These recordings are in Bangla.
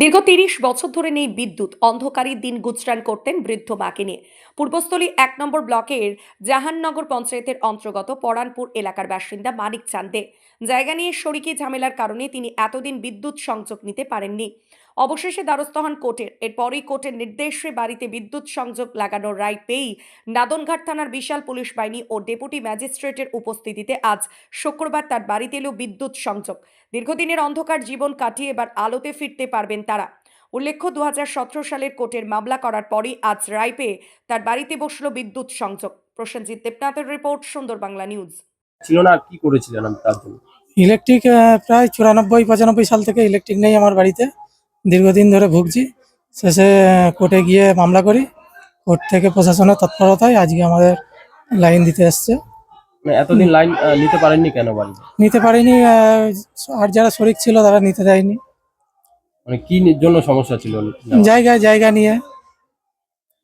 দীর্ঘ তিরিশ বছর ধরে নেই বিদ্যুৎ। অন্ধকারী দিন গুজরান করতেন বৃদ্ধ মাকে নিয়ে। পূর্বস্থলী এক নম্বর ব্লকের জাহাননগর পঞ্চায়েতের অন্তর্গত পরানপুর এলাকার বাসিন্দা মানিক চান্দে। জায়গা নিয়ে শরিকি ঝামেলার কারণে তিনি এতদিন বিদ্যুৎ সংযোগ নিতে পারেননি। অবশেষে দ্বারস্থ হন কোর্টের। এরপরই কোর্টের নির্দেশে বাড়িতে বিদ্যুৎ সংযোগ লাগানোর রায় পেয়েই নাদনঘাট থানার বিশাল পুলিশ বাহিনী ও ডেপুটি ম্যাজিস্ট্রেটের উপস্থিতিতে আজ শুক্রবার তার বাড়িতে এলো বিদ্যুৎ সংযোগ। দীর্ঘদিনের অন্ধকার জীবন কাটিয়ে এবার আলোতে ফিরতে পারবেন তারা। উল্লেখ্য দু হাজার সতেরো সালের কোর্টের মামলা করার পরই আজ রায় পেয়ে তার বাড়িতে বসল বিদ্যুৎ সংযোগ। প্রসেনজিৎ দেবনাথের রিপোর্ট সুন্দর বাংলা নিউজ। ছিল না কি করেছিলেন আমি তার জন্য? ইলেকট্রিক প্রায় চুরানব্বই পঁচানব্বই সাল থেকে ইলেকট্রিক নেই আমার বাড়িতে। দীর্ঘদিন ধরে ভুগছি। শেষে কোর্টে গিয়ে মামলা করি। কোর্ট থেকে প্রশাসনের তৎপরতায় আজকে আমাদের লাইন দিতে এসছে। মানে এতদিন লাইন আহ, নিতে পারেননি কেন বাড়িতে? নিতে পারিনি আহ, আর যারা শরিক ছিল তারা নিতে দেয়নি মানে কি নি- জন্য সমস্যা ছিল? নেওয়া? জায়গা জায়গা নিয়ে।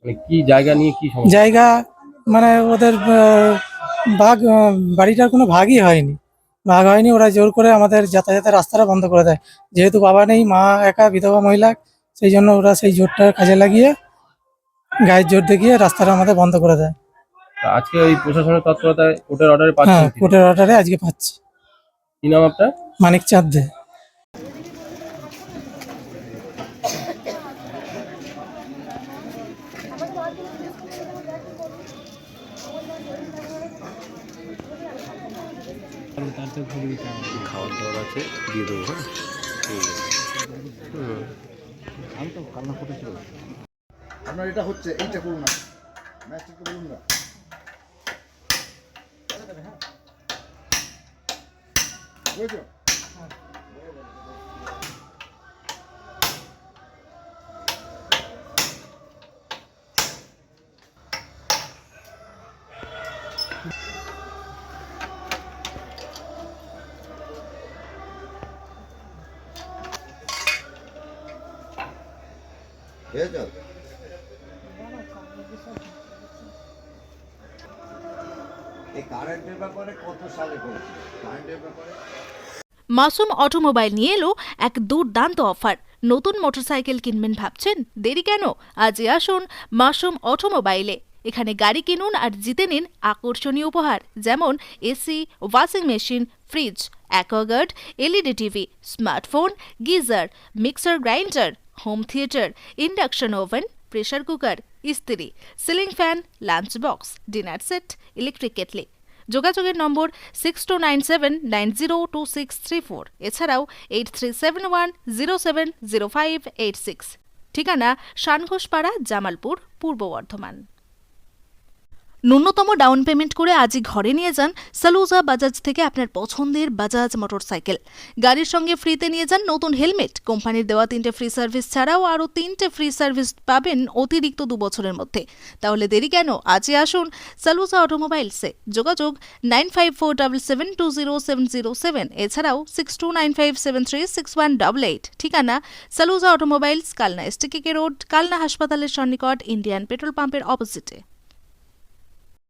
মানে কি জায়গা নিয়ে কি সমস্যা? জায়গা মানে ওদের আহ, ভাগ আহ, বাড়িটার কোনো ভাগই হয়নি। ভাগ হয়নি ওরা জোর করে আমাদের যাতায়াতের রাস্তাটা বন্ধ করে দেয়। যেহেতু বাবা নেই মা একা বিধবা মহিলা সেই জন্য ওরা সেই জোরটা কাজে লাগিয়ে গায়ের জোর দেখিয়ে রাস্তাটা আমাদের বন্ধ করে দেয়। আজকে ওই প্রশাসনের তৎপরতায় কোর্টের অর্ডারে হ্যাঁ কোর্টের অর্ডারে আজকে পাচ্ছি। কি নাম আপনার? মানিক চাঁদ দে। খাওয়ার দাওয়ার আছে দিয়ে দেবো হ্যাঁ? ঠিক আছে। আপনার এটা হচ্ছে এইটা করুন না ম্যাচটা বলুন না। বুঝেছ বুঝেছ এই কারেন্টের ব্যাপারে কত সালে করেছিল কারেন্টের ব্যাপারে? মাসুম অটোমোবাইল নিয়ে এলো এক দুর্দান্ত অফার। নতুন মোটরসাইকেল কিনবেন ভাবছেন? দেরি কেন? আজই আসুন মাসুম অটোমোবাইলে। এখানে গাড়ি কিনুন আর জিতে নিন আকর্ষণীয় উপহার যেমন AC washing machine fridge Aquaguard LED TV smartphone geyser mixer grinder home theatre induction oven pressure cooker ইস্ত্রি ceiling fan lunch box dinner set electric kettle যোগাযোগের number six two nine seven nine zero two six three four এছাড়াও eight three seven one zero seven zero five eight six ঠিকানা সানঘোষপাড়া জামালপুর, পূর্ব বর্ধমান। ন্যূনতম ডাউন পেমেন্ট করে আজই ঘরে নিয়ে যান সালুজা বাজাজ থেকে আপনার পছন্দের বাজাজ মোটরসাইকেল গাড়ির সঙ্গে ফ্রিতে নিয়ে যান নতুন হেলমেট কোম্পানির দেওয়া তিনটে ফ্রি সার্ভিস ছাড়াও আরও তিনটে ফ্রি সার্ভিস পাবেন অতিরিক্ত দু বছরের মধ্যে। তাহলে দেরি কেন? আজই আসুন সালুজা অটোমোবাইলসে যোগাযোগ nine five four double seven two zero seven zero seven এছাড়াও six two nine five seven three six one double eight ঠিকানা Saluja automobiles Kalna STK road Kalna হাসপাতালের সন্নিকট ইন্ডিয়ান পেট্রোল পাম্পের অপোজিটে